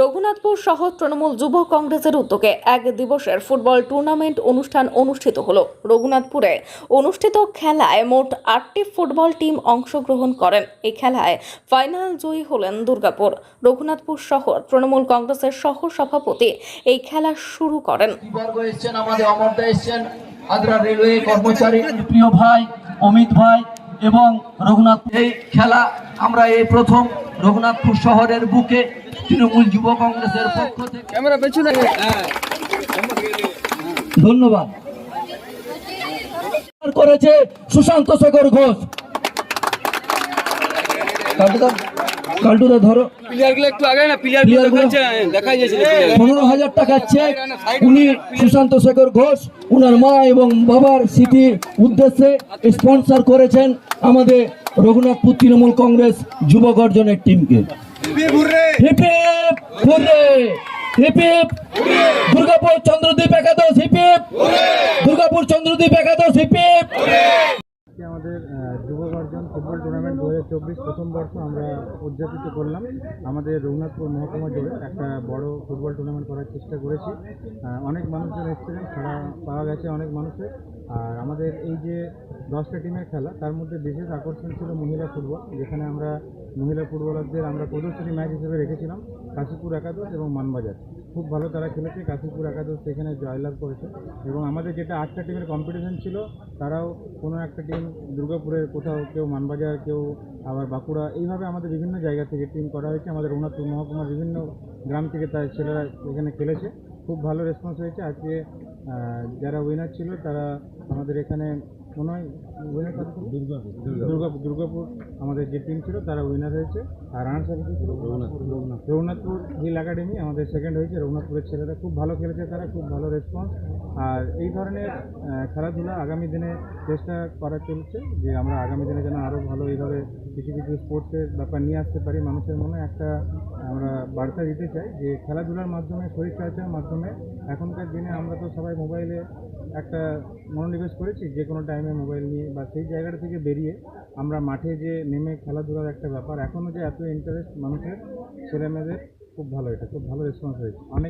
রঘুনাথপুর শহর তৃণমূল যুব কংগ্রেসের উদ্যোগে এক দিবসের ফুটবল টুর্নামেন্ট অনুষ্ঠান অনুষ্ঠিত হলো। রঘুনাথপুরে অনুষ্ঠিত খেলায় মোট আটটি ফুটবল টিম অংশগ্রহণ করেন। এই খেলায় ফাইনাল জয়ী হলেন দুর্গাপুর। রঘুনাথপুর শহর তৃণমূল কংগ্রেসের সহ সভাপতি এই খেলা শুরু করেন। আমাদের কর্মচারী ভাই অমিত ভাই এবং রঘুনাথ। এই খেলা আমরা এই প্রথম রঘুনাথপুর শহরের বুকে তৃণমূল যুব কংগ্রেসের পক্ষ থেকে ক্যামেরা পেছনে ধন্যবাদ। করেছে সুশান্ত শেখর ঘোষ। কাল্টুদা ধরো পনেরো হাজার টাকার চেক উনি সুশান্ত শেখর ঘোষ উনার মা এবং বাবার স্মৃতির উদ্দেশ্যে স্পন্সর করেছেন আমাদের রঘুনাথপুর তৃণমূল কংগ্রেস যুব গর্জনের টিমকে hip hip hurray! Hip hip! Durgapur Chandradwip একাদশ হিপ হিপ! দুর্গাপুর চন্দ্রদ্বীপ একাদশ হিপ হিপ! আমাদের যুব গর্জন ফুটবল টুর্নামেন্ট দু হাজার চব্বিশ প্রথম বর্ষ আমরা উদযাপিত করলাম আমাদের রঘুনাথপুর মহকুমা জুড়ে একটা বড় ফুটবল টুর্নামেন্ট করার চেষ্টা করেছি অনেক মানুষজন এসেছিলেন সারা পাওয়া গেছে অনেক মানুষের আর আমাদের এই যে দশটা টিমের খেলা। তার মধ্যে বিশেষ আকর্ষণ ছিল মহিলা ফুটবল, যেখানে আমরা মহিলা ফুটবলারদের আমরা প্রদর্শনী ম্যাচ হিসেবে রেখেছিলাম, কাশীপুর একাদশ এবং মানবাজার। খুব ভালো তারা খেলেছে, কাশীপুর একাদশ সেখানে জয়লাভ করেছে। এবং আমাদের যেটা আটটা টিমের কম্পিটিশন ছিল, তারাও কোনো একটা টিম দুর্গাপুরের কোথাও, কেউ মানবাজার, কেউ আবার বাঁকুড়া, এইভাবে আমাদের বিভিন্ন জায়গা থেকে টিম করা হয়েছে। আমাদের রঘুনাথপুর মহকুমার বিভিন্ন গ্রাম থেকে তার ছেলেরা এখানে খেলেছে। খুব ভালো রেসপন্স হয়েছে। আজকে যারা উইনার ছিল, তারা আমাদের এখানে মনে উইনার দুর্গাপুর দুর্গাপুর। দুর্গাপুর আমাদের যে টিম ছিল তারা উইনার হয়েছে। আর রানার্স আপ ছিল? রঘুনাথপুর হিল একাডেমি আমাদের সেকেন্ড হয়েছে। রঘুনাথপুরের ছেলেরা খুব ভালো খেলেছে তারা খুব ভালো রেসপন্স আর এই ধরনের খেলাধুলা আগামী দিনে চেষ্টা করা চলছে যে আমরা আগামী দিনে যেন আরও ভালো এইভাবে কিছু কিছু স্পোর্টসের ব্যাপার নিয়ে আসতে পারি মানুষের মনে। একটা আমরা বার্তা দিতে চাই যে খেলাধুলার মাধ্যমে শরীরচর্চার মাধ্যমে এখনকার দিনে আমরা তো সবাই মোবাইলে একটা মনোনিবেশ করেছি যে কোনো টাইমে মোবাইল নিয়ে বা সেই জায়গাটা থেকে বেরিয়ে আমরা মাঠে যে নেমে খেলাধুলার একটা ব্যাপার। এখনও যে এত ইন্টারেস্ট মানুষের, ছেলেমেয়েদের, খুব ভালো এটা, খুব ভালো রেসপন্স হয়েছে। অনেক